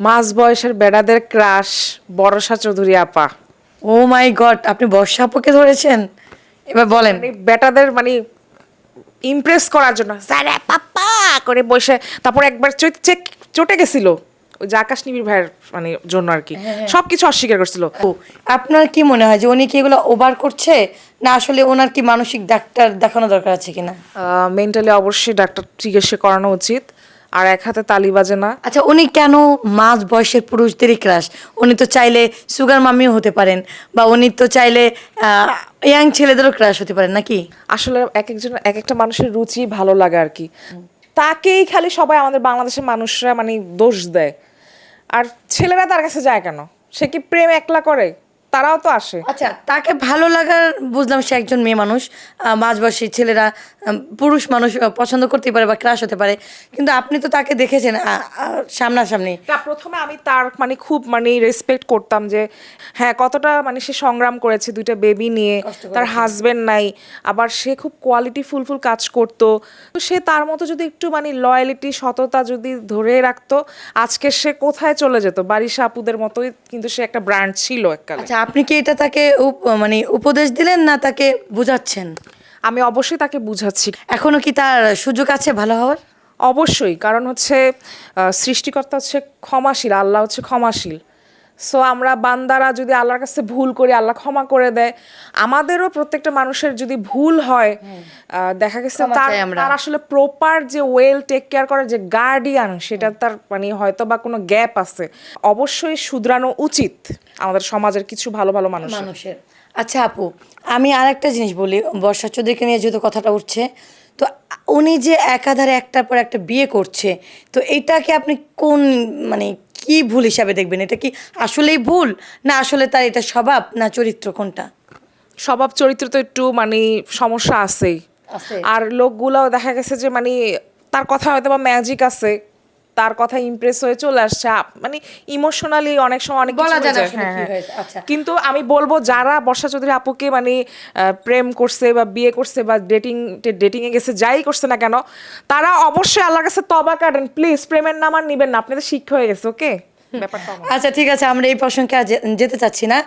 মাঝ বয়সের বেড়াদের ক্রাশ বরসা চৌধুরী আপা। ও মাই গড আপনি বর্ষা আপুকে ধরেছেন? এবার বলেন। মানে বেটাদের মানে ইমপ্রেস করার জন্য স্যার পাপা করে বসে তারপর একবার চেক- চটে গেছিল। ওই যে আকাশ নিবিড় ভাইয়ের মানে জন্য আর কি। সবকিছু অস্বীকার করছিল। ও, আপনার কি মনে হয় যে উনি কি এগুলো ওভার করছে? না আসলে ওনার কি মানসিক ডাক্তার দেখানো দরকার আছে কিনা? মেন্টালি অবশ্যই ডাক্তার চিকিৎসা করানো উচিত। আর এক হাতে তালি বাজে না। আচ্ছা উনি কেন মাঝ বয়সের পুরুষদেরই ক্রাশ উনি তো চাইলে সুগার মামিও হতে পারেন বা উনি তো চাইলে ইয়াং ছেলেদেরও ক্রাশ হতে পারেন নাকি? আসলে এক একজন এক একটা মানুষের রুচি ভালো লাগে আর কি। তাকেই খালি সবাই আমাদের বাংলাদেশের মানুষরা মানে দোষ দেয়। আর ছেলেরা তার কাছে যায় কেন? সে কি প্রেম একলা করে? তারাও তো আসে। আচ্ছা তাকে ভালো লাগার বুঝলাম সে একজন মেয়ে মানুষ আহ, মাঝবয়সী ছেলেরা পুরুষ মানুষ পছন্দ করতে পারে বা ক্রাশ হতে পারে। কিন্তু আপনি তো তাকে দেখেছেন সামনাসামনি। না প্রথমে আমি তার মানে খুব মানে রেসপেক্ট করতাম যে হ্যাঁ কতটা মানে সে সংগ্রাম করেছে দুইটা বেবি নিয়ে। তার হাজবেন্ড নাই আবার সে খুব কোয়ালিটি ফুলফুল কাজ করতো। তো সে তার মতো যদি একটু মানে লয়ালিটি সততা যদি ধরে রাখতো আজকে সে কোথায় চলে যেত? বারিশা আপুদের মতোই কিন্তু সে একটা ব্র্যান্ড ছিল এককালে। আচ্ছা আপনি কি এটা তাকে উপ- মানে উপদেশ দিলেন না তাকে বুঝাচ্ছেন? আমি অবশ্যই তাকে বুঝাচ্ছি। এখনও কি তার সুযোগ আছে ভালো হওয়ার? অবশ্যই কারণ হচ্ছে সৃষ্টিকর্তা হচ্ছে ক্ষমাশীল আল্লাহ হচ্ছে ক্ষমাশীল। সো আমরা বান্দারা যদি আল্লাহর কাছে ভুল করি আল্লাহ ক্ষমা করে দেয় আমাদেরও প্রত্যেকটা মানুষের যদি ভুল হয় দেখা গেছে তার তার আসলে প্রপার যে ওয়েল টেক কেয়ার করার যে গার্ডিয়ান সেটা তার মানে হয়তো বা কোনো গ্যাপ আছে। অবশ্যই শুধরানো উচিত আমাদের সমাজের কিছু ভালো ভালো মানুষ মানুষের। আচ্ছা আপু আমি আর একটা জিনিস বলি বর্ষা চৌধুরীকে নিয়ে যেহেতু কথাটা উঠছে তো উনি যে একাধারে একটার পর একটা বিয়ে করছে তো এটাকে আপনি কোন মানে কি ভুল হিসাবে দেখবেন? এটা কি আসলেই ভুল? না আসলে তার এটা স্বভাব? না চরিত্র কোনটা? স্বভাব চরিত্র তো একটু মানে সমস্যা আছেই। আর লোকগুলাও দেখা গেছে যে মানে তার কথা হয়তো বা ম্যাজিক আছে। তার কথা ইমপ্রেস হয়ে চলে আসছে। মানে ইমোশনালি অনেক সময় অনেক বলা যায়। আচ্ছা। কিন্তু আমি বলব যারা বর্ষা চৌধুরী আপুকে মানে প্রেম করছে বা বিয়ে করছে বা ডেটিং ডেটিং এ গেছে যাই করছে না কেন তারা অবশ্যই আল্লাহর কাছে তবা কাটেন। প্লিজ প্রেমের নাম আর নিবেন না। আপনাদের শিক্ষা হয়ে গেছে ওকে ব্যাপারটা আচ্ছা ঠিক আছে আমরা এই প্রসঙ্গে যেতে চাচ্ছি না।